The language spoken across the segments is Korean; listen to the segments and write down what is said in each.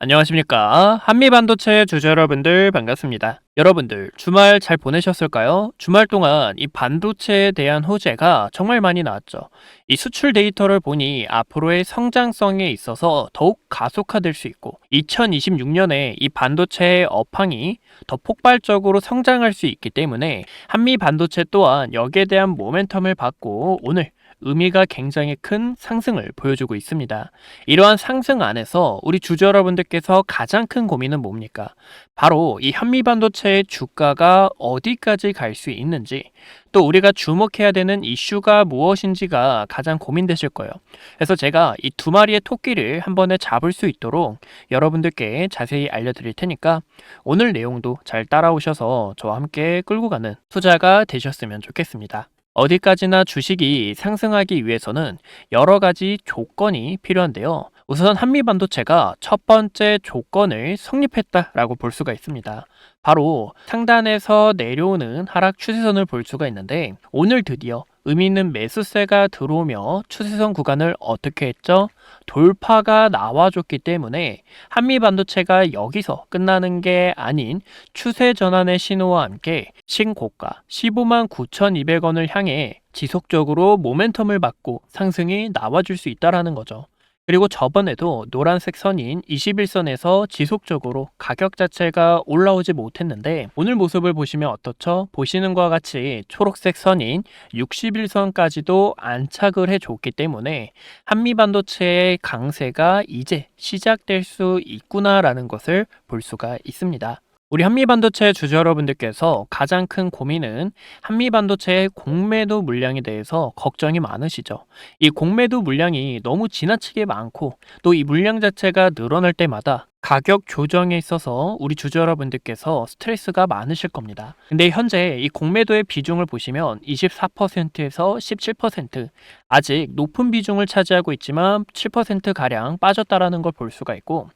안녕하십니까. 한미반도체 주주 여러분들 반갑습니다. 여러분들 주말 잘 보내셨을까요? 주말 동안 이 반도체에 대한 호재가 정말 많이 나왔죠. 이 수출 데이터를 보니 앞으로의 성장성에 있어서 더욱 가속화될 수 있고 2026년에 이 반도체의 업황이 더 폭발적으로 성장할 수 있기 때문에 한미 반도체 또한 여기에 대한 모멘텀을 받고 오늘 의미가 굉장히 큰 상승을 보여주고 있습니다. 이러한 상승 안에서 우리 주주 여러분들께서 가장 큰 고민은 뭡니까? 바로 이 현미 반도체의 주가가 어디까지 갈 수 있는지 또 우리가 주목해야 되는 이슈가 무엇인지가 가장 고민되실 거예요. 그래서 제가 이 두 마리의 토끼를 한 번에 잡을 수 있도록 여러분들께 자세히 알려드릴 테니까 오늘 내용도 잘 따라오셔서 저와 함께 끌고 가는 투자가 되셨으면 좋겠습니다. 어디까지나 주식이 상승하기 위해서는 여러 가지 조건이 필요한데요. 우선 한미 반도체가 첫 번째 조건을 성립했다라고 볼 수가 있습니다. 바로 상단에서 내려오는 하락 추세선을 볼 수가 있는데 오늘 드디어 의미 있는 매수세가 들어오며 추세선 구간을 어떻게 했죠? 돌파가 나와줬기 때문에 한미 반도체가 여기서 끝나는 게 아닌 추세 전환의 신호와 함께 신고가 15만 9,200원을 향해 지속적으로 모멘텀을 받고 상승이 나와줄 수 있다라는 거죠. 그리고 저번에도 노란색 선인 21선에서 지속적으로 가격 자체가 올라오지 못했는데 오늘 모습을 보시면 어떻죠? 보시는 것과 같이 초록색 선인 61선까지도 안착을 해줬기 때문에 한미 반도체의 강세가 이제 시작될 수 있구나라는 것을 볼 수가 있습니다. 우리 한미반도체 주주 여러분들께서 가장 큰 고민은 한미반도체의 공매도 물량에 대해서 걱정이 많으시죠. 이 공매도 물량이 너무 지나치게 많고 또 이 물량 자체가 늘어날 때마다 가격 조정에 있어서 우리 주주 여러분들께서 스트레스가 많으실 겁니다. 근데 현재 이 공매도의 비중을 보시면 24%에서 17% 아직 높은 비중을 차지하고 있지만 7%가량 빠졌다라는 걸 볼 수가 있고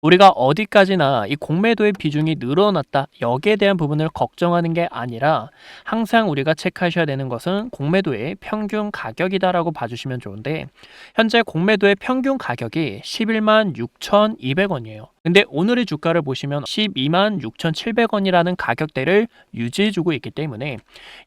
우리가 어디까지나 이 공매도의 비중이 늘어났다 여기에 대한 부분을 걱정하는 게 아니라 항상 우리가 체크하셔야 되는 것은 공매도의 평균 가격이다라고 봐주시면 좋은데 현재 공매도의 평균 가격이 11만 6,200원이에요. 근데 오늘의 주가를 보시면 12만 6,700원이라는 가격대를 유지해주고 있기 때문에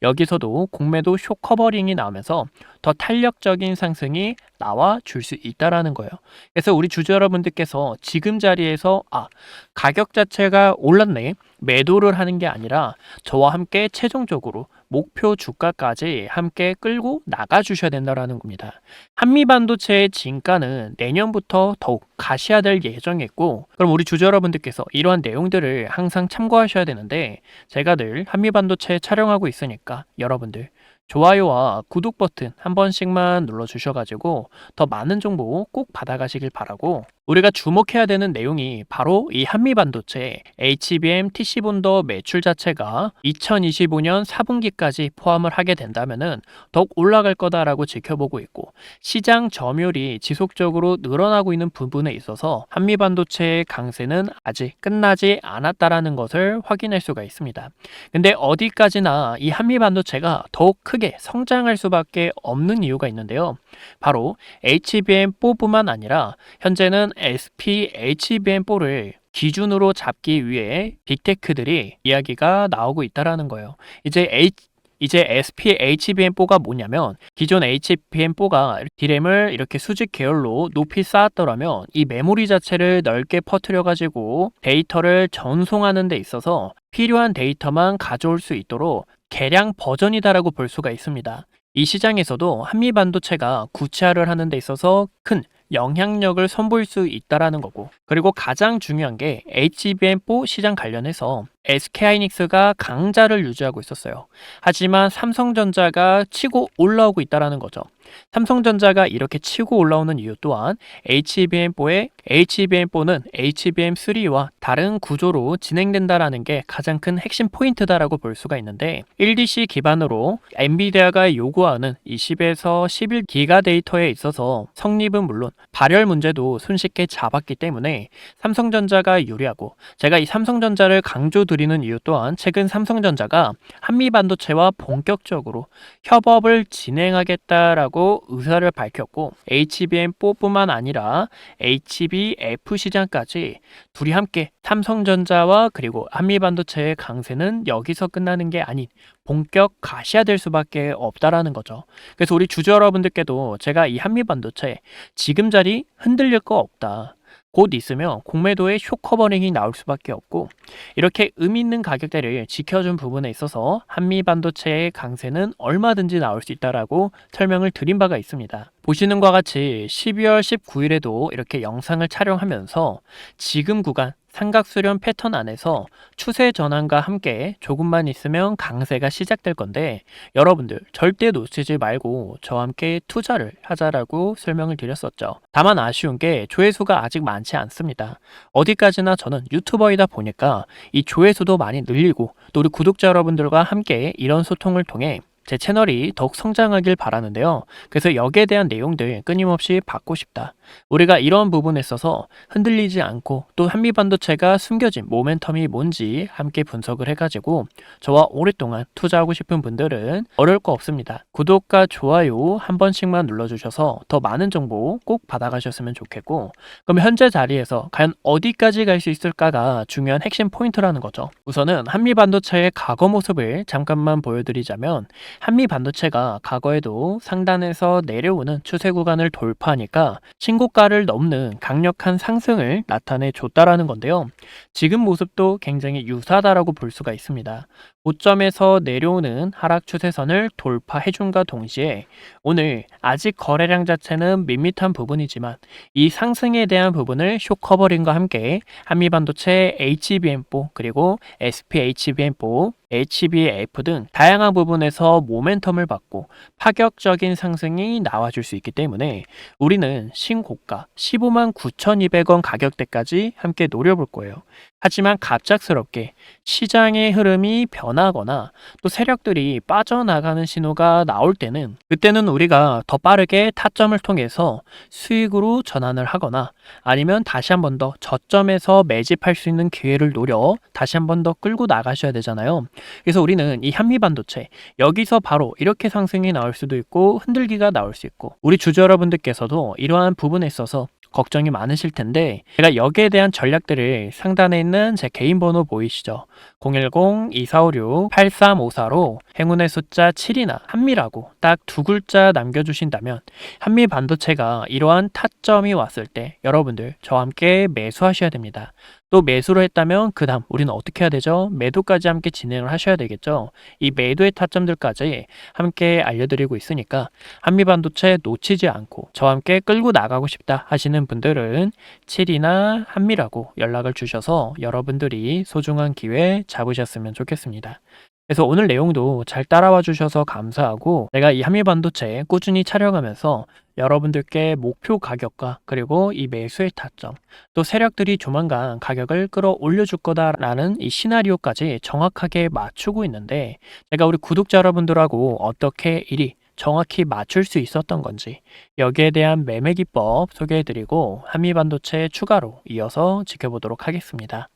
여기서도 공매도 쇼 커버링이 나오면서 더 탄력적인 상승이 나와 줄 수 있다라는 거예요. 그래서 우리 주주 여러분들께서 지금 자리에서 아 가격 자체가 올랐네 매도를 하는 게 아니라 저와 함께 최종적으로 목표 주가까지 함께 끌고 나가 주셔야 된다라는 겁니다. 한미 반도체의 진가는 내년부터 더욱 가시화될 예정이고 그럼 우리 주주 여러분들께서 이러한 내용들을 항상 참고하셔야 되는데 제가 늘 한미 반도체 촬영하고 있으니까 여러분들 좋아요와 구독 버튼 한 번씩만 눌러 주셔 가지고 더 많은 정보 꼭 받아가시길 바라고 우리가 주목해야 되는 내용이 바로 이 한미 반도체 HBM TC 본더 매출 자체가 2025년 4분기까지 포함을 하게 된다면은 더욱 올라갈 거다라고 지켜보고 있고 시장 점유율이 지속적으로 늘어나고 있는 부분에 있어서 한미 반도체의 강세는 아직 끝나지 않았다라는 것을 확인할 수가 있습니다. 근데 어디까지나 이 한미 반도체가 더욱 크게 성장할 수밖에 없는 이유가 있는데요. 바로 HBM4뿐만 아니라 현재는 SP HBM4를 기준으로 잡기 위해 빅테크들이 이야기가 나오고 있다라는 거예요. 이제 H 이제 SP HBM4가 뭐냐면 기존 HBM4가 디램을 이렇게 수직 계열로 높이 쌓았더라면 이 메모리 자체를 넓게 퍼뜨려 가지고 데이터를 전송하는 데 있어서 필요한 데이터만 가져올 수 있도록 개량 버전이다라고 볼 수가 있습니다. 이 시장에서도 한미 반도체가 구체화를 하는 데 있어서 큰 영향력을 선보일 수 있다라는 거고. 그리고 가장 중요한 게 HBM4 시장 관련해서 SK하이닉스가 강자를 유지하고 있었어요. 하지만 삼성전자가 치고 올라오고 있다라는 거죠. 삼성전자가 이렇게 치고 올라오는 이유 또한 HBM4의 HBM4는 HBM3와 다른 구조로 진행된다라는 게 가장 큰 핵심 포인트다라고 볼 수가 있는데 1DC 기반으로 엔비디아가 요구하는 20에서 11기가 데이터에 있어서 성립은 물론 발열 문제도 손쉽게 잡았기 때문에 삼성전자가 유리하고 제가 이 삼성전자를 강조 설명드리는 이유 또한 최근 삼성전자가 한미 반도체와 본격적으로 협업을 진행하겠다라고 의사를 밝혔고 HBM4뿐만 아니라 HBF 시장까지 둘이 함께 삼성전자와 그리고 한미 반도체의 강세는 여기서 끝나는 게 아닌 본격 가시화 될 수밖에 없다라는 거죠. 그래서 우리 주주 여러분들께도 제가 이 한미 반도체 지금 자리 흔들릴 거 없다. 곧 있으면 공매도의 쇼커버링이 나올 수밖에 없고 이렇게 의미 있는 가격대를 지켜준 부분에 있어서 한미 반도체의 강세는 얼마든지 나올 수 있다라고 설명을 드린 바가 있습니다. 보시는 것과 같이 12월 19일에도 이렇게 영상을 촬영하면서 지금 구간 삼각수렴 패턴 안에서 추세 전환과 함께 조금만 있으면 강세가 시작될 건데 여러분들 절대 놓치지 말고 저와 함께 투자를 하자라고 설명을 드렸었죠. 다만 아쉬운 게 조회수가 아직 많지 않습니다. 어디까지나 저는 유튜버이다 보니까 이 조회수도 많이 늘리고 또 우리 구독자 여러분들과 함께 이런 소통을 통해 제 채널이 더욱 성장하길 바라는데요. 그래서 여기에 대한 내용들 끊임없이 받고 싶다. 우리가 이런 부분에 있어서 흔들리지 않고 또 한미 반도체가 숨겨진 모멘텀이 뭔지 함께 분석을 해가지고 저와 오랫동안 투자하고 싶은 분들은 어려울 거 없습니다. 구독과 좋아요 한 번씩만 눌러주셔서 더 많은 정보 꼭 받아가셨으면 좋겠고 그럼 현재 자리에서 과연 어디까지 갈 수 있을까가 중요한 핵심 포인트라는 거죠. 우선은 한미 반도체의 과거 모습을 잠깐만 보여드리자면 한미 반도체가 과거에도 상단에서 내려오는 추세 구간을 돌파하니까 신고가를 넘는 강력한 상승을 나타내 줬다라는 건데요. 지금 모습도 굉장히 유사하다라고 볼 수가 있습니다. 고점에서 내려오는 하락 추세선을 돌파해준과 동시에 오늘 아직 거래량 자체는 밋밋한 부분이지만 이 상승에 대한 부분을 쇼커버링과 함께 한미반도체 HBM4 그리고 SPHBM4 HBF 등 다양한 부분에서 모멘텀을 받고 파격적인 상승이 나와줄 수 있기 때문에 우리는 신고가 15만 9,200원 가격대까지 함께 노려볼 거예요. 하지만 갑작스럽게 시장의 흐름이 변하거나 또 세력들이 빠져나가는 신호가 나올 때는 그때는 우리가 더 빠르게 타점을 통해서 수익으로 전환을 하거나 아니면 다시 한 번 더 저점에서 매집할 수 있는 기회를 노려 다시 한 번 더 끌고 나가셔야 되잖아요. 그래서 우리는 이 한미 반도체 여기서 바로 이렇게 상승이 나올 수도 있고 흔들기가 나올 수 있고 우리 주주 여러분들께서도 이러한 부분에 있어서 걱정이 많으실 텐데 제가 여기에 대한 전략들을 상단에 있는 제 개인 번호 보이시죠? 010-2456-8354로 행운의 숫자 7이나 한미라고 딱 두 글자 남겨주신다면 한미 반도체가 이러한 타점이 왔을 때 여러분들 저와 함께 매수하셔야 됩니다. 또 매수를 했다면 그 다음 우리는 어떻게 해야 되죠? 매도까지 함께 진행을 하셔야 되겠죠. 이 매도의 타점들까지 함께 알려드리고 있으니까 한미반도체 놓치지 않고 저와 함께 끌고 나가고 싶다 하시는 분들은 7이나 한미라고 연락을 주셔서 여러분들이 소중한 기회 잡으셨으면 좋겠습니다. 그래서 오늘 내용도 잘 따라와 주셔서 감사하고 내가 이 한미 반도체 꾸준히 촬영하면서 여러분들께 목표 가격과 그리고 이 매수의 타점 또 세력들이 조만간 가격을 끌어올려 줄 거다라는 이 시나리오까지 정확하게 맞추고 있는데 제가 우리 구독자 여러분들하고 어떻게 일이 정확히 맞출 수 있었던 건지 여기에 대한 매매 기법 소개해드리고 한미반도체 추가로 이어서 지켜보도록 하겠습니다.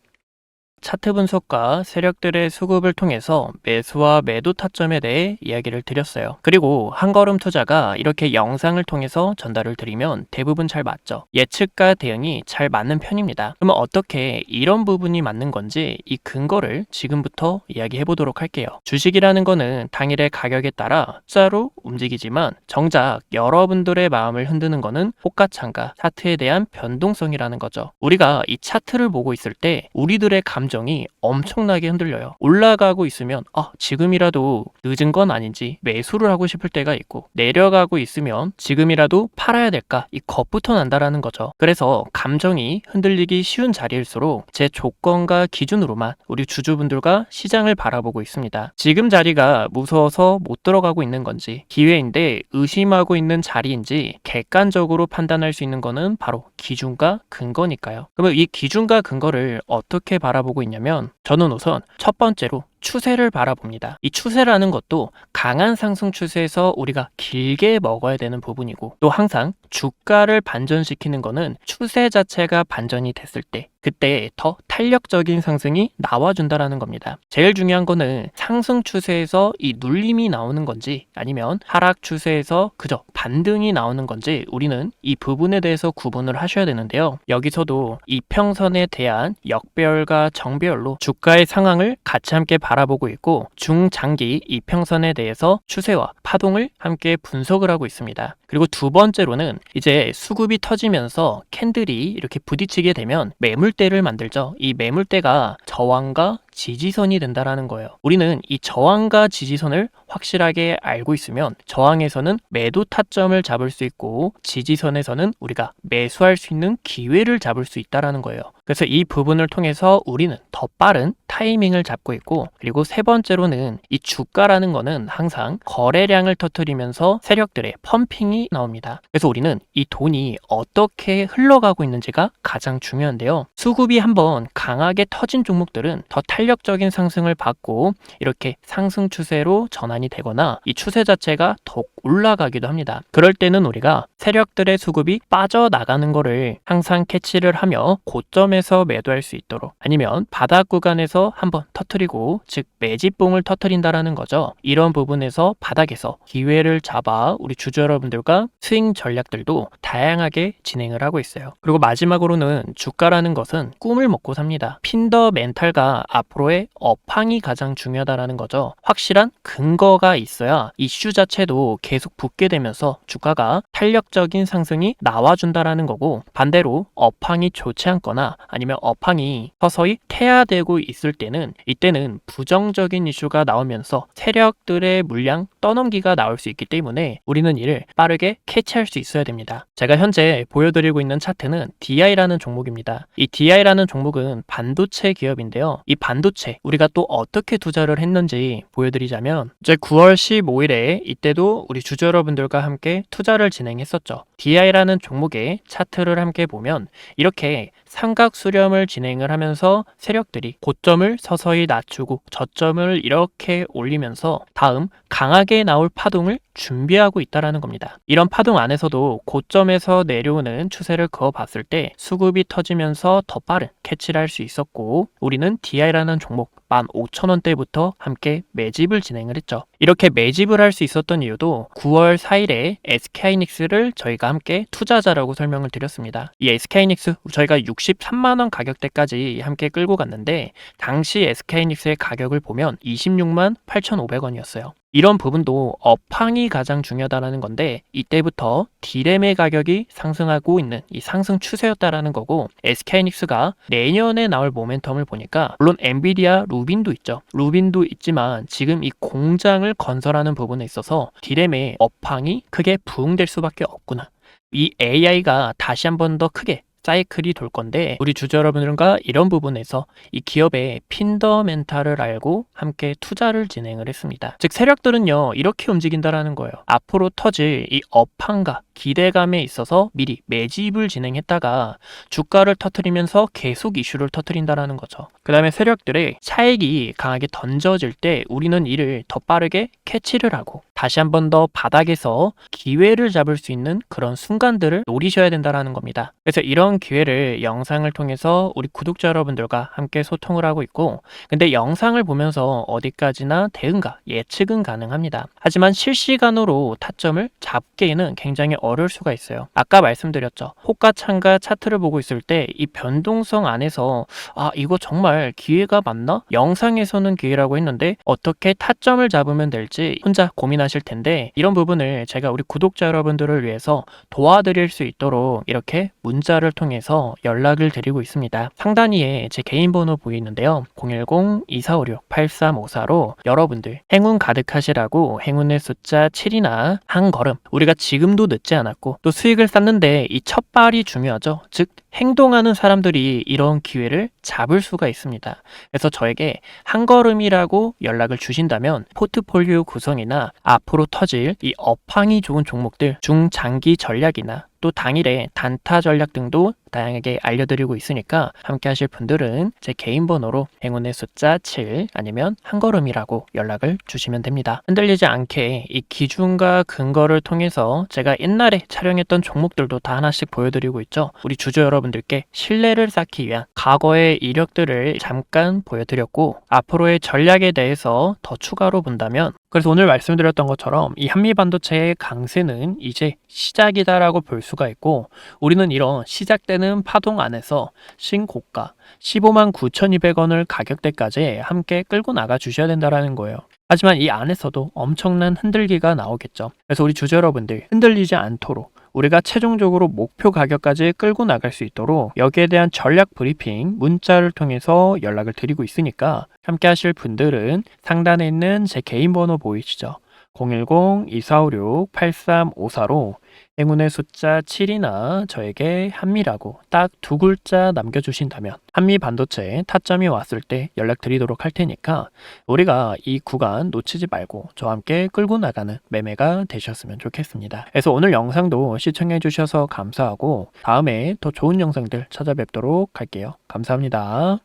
차트 분석과 세력들의 수급을 통해서 매수와 매도 타점에 대해 이야기를 드렸어요. 그리고 한걸음 투자가 이렇게 영상을 통해서 전달을 드리면 대부분 잘 맞죠. 예측과 대응이 잘 맞는 편입니다. 그러면 어떻게 이런 부분이 맞는 건지 이 근거를 지금부터 이야기해 보도록 할게요. 주식이라는 거는 당일의 가격에 따라 숫자로 움직이지만 정작 여러분들의 마음을 흔드는 거는 호가창가 차트에 대한 변동성이라는 거죠. 우리가 이 차트를 보고 있을 때 우리들의 감 감정이 엄청나게 흔들려요. 올라가고 있으면 아 지금이라도 늦은 건 아닌지 매수를 하고 싶을 때가 있고 내려가고 있으면 지금이라도 팔아야 될까 이 겁부터 난다라는 거죠. 그래서 감정이 흔들리기 쉬운 자리일수록 제 조건과 기준으로만 우리 주주분들과 시장을 바라보고 있습니다. 지금 자리가 무서워서 못 들어가고 있는 건지 기회인데 의심하고 있는 자리인지 객관적으로 판단할 수 있는 거는 바로 기준과 근거니까요. 그러면 이 기준과 근거를 어떻게 바라보고 보고 있냐면 저는 우선 첫 번째로 추세를 바라봅니다. 이 추세라는 것도 강한 상승 추세에서 우리가 길게 먹어야 되는 부분이고 또 항상 주가를 반전시키는 거는 추세 자체가 반전이 됐을 때 그때 더 탄력적인 상승이 나와준다라는 겁니다. 제일 중요한 거는 상승 추세에서 이 눌림이 나오는 건지 아니면 하락 추세에서 그저 반등이 나오는 건지 우리는 이 부분에 대해서 구분을 하셔야 되는데요. 여기서도 이평선에 대한 역배열과 정배열로 주가의 상황을 같이 함께 바라보고 있고 중장기 이평선에 대해서 추세와 파동을 함께 분석을 하고 있습니다. 그리고 두 번째로는 이제 수급이 터지면서 캔들이 이렇게 부딪히게 되면 매물대를 만들죠. 이 매물대가 저항과 지지선이 된다라는 거예요. 우리는 이 저항과 지지선을 확실하게 알고 있으면 저항에서는 매도 타점을 잡을 수 있고 지지선에서는 우리가 매수할 수 있는 기회를 잡을 수 있다라는 거예요. 그래서 이 부분을 통해서 우리는 더 빠른 타이밍을 잡고 있고 그리고 세 번째로는 이 주가라는 거는 항상 거래량을 터뜨리면서 세력들의 펌핑이 나옵니다. 그래서 우리는 이 돈이 어떻게 흘러가고 있는지가 가장 중요한데요. 수급이 한번 강하게 터진 종목들은 더 탄력 적인 상승을 받고 이렇게 상승 추세로 전환이 되거나 이 추세 자체가 더욱 올라가기도 합니다. 그럴 때는 우리가 세력들의 수급이 빠져나가는 거를 항상 캐치를 하며 고점에서 매도할 수 있도록 아니면 바닥 구간에서 한번 터트리고 즉 매집봉을 터트린다라는 거죠. 이런 부분에서 바닥에서 기회를 잡아 우리 주주 여러분들과 스윙 전략들도 다양하게 진행을 하고 있어요. 그리고 마지막으로는 주가라는 것은 꿈을 먹고 삽니다. 핀더 멘탈과 앞으로의 업황이 가장 중요하다라는 거죠. 확실한 근거가 있어야 이슈 자체도 계속 붙게 되면서 주가가 탄력 적인 상승이 나와준다라는 거고 반대로 업황이 좋지 않거나 아니면 업황이 서서히 퇴화되고 있을 때는 이때는 부정적인 이슈가 나오면서 세력들의 물량 떠넘기가 나올 수 있기 때문에 우리는 이를 빠르게 캐치할 수 있어야 됩니다. 제가 현재 보여드리고 있는 차트는 DI라는 종목입니다. 이 DI라는 종목은 반도체 기업인데요. 이 반도체 우리가 또 어떻게 투자를 했는지 보여드리자면 이제 9월 15일에 이때도 우리 주주 여러분들과 함께 투자를 진행했었 죠. DI라는 종목의 차트를 함께 보면 이렇게 삼각 수렴을 진행을 하면서 세력들이 고점을 서서히 낮추고 저점을 이렇게 올리면서 다음 강하게 나올 파동을 준비하고 있다라는 겁니다. 이런 파동 안에서도 고점에서 내려오는 추세를 그어 봤을 때 수급이 터지면서 더 빠른 캐치를 할 수 있었고 우리는 DI라는 종목 15,000원대부터 함께 매집을 진행을 했죠. 이렇게 매집을 할 수 있었던 이유도 9월 4일에 SK이닉스를 저희가 함께 투자자라고 설명을 드렸습니다. 이 SK이닉스 저희가 63만원 가격대까지 함께 끌고 갔는데 당시 SK이닉스의 가격을 보면 26만 8,500원이었어요. 이런 부분도 업황이 가장 중요하다라는 건데 이때부터 디램의 가격이 상승하고 있는 이 상승 추세였다라는 거고 SK이닉스가 내년에 나올 모멘텀을 보니까 물론 엔비디아 루빈도 있죠. 루빈도 있지만 지금 이 공장을 건설하는 부분에 있어서 디램의 업황이 크게 부응될 수밖에 없구나. 이 AI가 다시 한 번 더 크게 사이클이 돌 건데 우리 주주 여러분들과 이런 부분에서 이 기업의 핀더멘탈을 알고 함께 투자를 진행을 했습니다. 즉 세력들은요 이렇게 움직인다라는 거예요. 앞으로 터질 이 업황과 기대감에 있어서 미리 매집을 진행했다가 주가를 터트리면서 계속 이슈를 터트린다라는 거죠. 그 다음에 세력들의 차익이 강하게 던져질 때 우리는 이를 더 빠르게 캐치를 하고 다시 한 번 더 바닥에서 기회를 잡을 수 있는 그런 순간들을 노리셔야 된다라는 겁니다. 그래서 이런 기회를 영상을 통해서 우리 구독자 여러분들과 함께 소통을 하고 있고 근데 영상을 보면서 어디까지나 대응과 예측은 가능합니다. 하지만 실시간으로 타점을 잡기에는 굉장히 어려울 수가 있어요. 아까 말씀드렸죠. 호가 창가 차트를 보고 있을 때 이 변동성 안에서 아 이거 정말 기회가 맞나? 영상에서는 기회라고 했는데 어떻게 타점을 잡으면 될지 혼자 고민하 실 텐데 이런 부분을 제가 우리 구독자 여러분들을 위해서 도와드릴 수 있도록 이렇게 문자를 통해서 연락을 드리고 있습니다. 상단위에 제 개인 번호 보이는데요. 010-2456-8354로 여러분들 행운 가득하시라고 행운의 숫자 7이나 한 걸음 우리가 지금도 늦지 않았고 또 수익을 쌓는데 이 첫 발이 중요하죠. 즉 행동하는 사람들이 이런 기회를 잡을 수가 있습니다. 그래서 저에게 한 걸음이라고 연락을 주신다면 포트폴리오 구성이나 앞으로 터질 이 업황이 좋은 종목들 중장기 전략이나 또 당일에 단타 전략 등도 다양하게 알려드리고 있으니까 함께 하실 분들은 제 개인 번호로 행운의 숫자 7 아니면 한 걸음이라고 연락을 주시면 됩니다. 흔들리지 않게 이 기준과 근거를 통해서 제가 옛날에 촬영했던 종목들도 다 하나씩 보여드리고 있죠. 우리 주주 여러분 여러분들께 신뢰를 쌓기 위한 과거의 이력들을 잠깐 보여드렸고 앞으로의 전략에 대해서 더 추가로 본다면 그래서 오늘 말씀드렸던 것처럼 이 한미 반도체의 강세는 이제 시작이다라고 볼수 가 있고 우리는 이런 시작되는 파동 안에서 신고가 15만 9,200원을 가격대까지 함께 끌고 나가 주셔야 된다라는 거예요. 하지만 이 안에서도 엄청난 흔들기가 나오겠죠. 그래서 우리 주주 여러분들 흔들리지 않도록 우리가 최종적으로 목표 가격까지 끌고 나갈 수 있도록 여기에 대한 전략 브리핑 문자를 통해서 연락을 드리고 있으니까 함께 하실 분들은 상단에 있는 제 개인 번호 보이시죠? 010-2456-8354로 행운의 숫자 7이나 저에게 한미라고 딱 두 글자 남겨주신다면 한미 반도체 타점이 왔을 때 연락드리도록 할 테니까 우리가 이 구간 놓치지 말고 저와 함께 끌고 나가는 매매가 되셨으면 좋겠습니다. 그래서 오늘 영상도 시청해 주셔서 감사하고 다음에 더 좋은 영상들 찾아뵙도록 할게요. 감사합니다.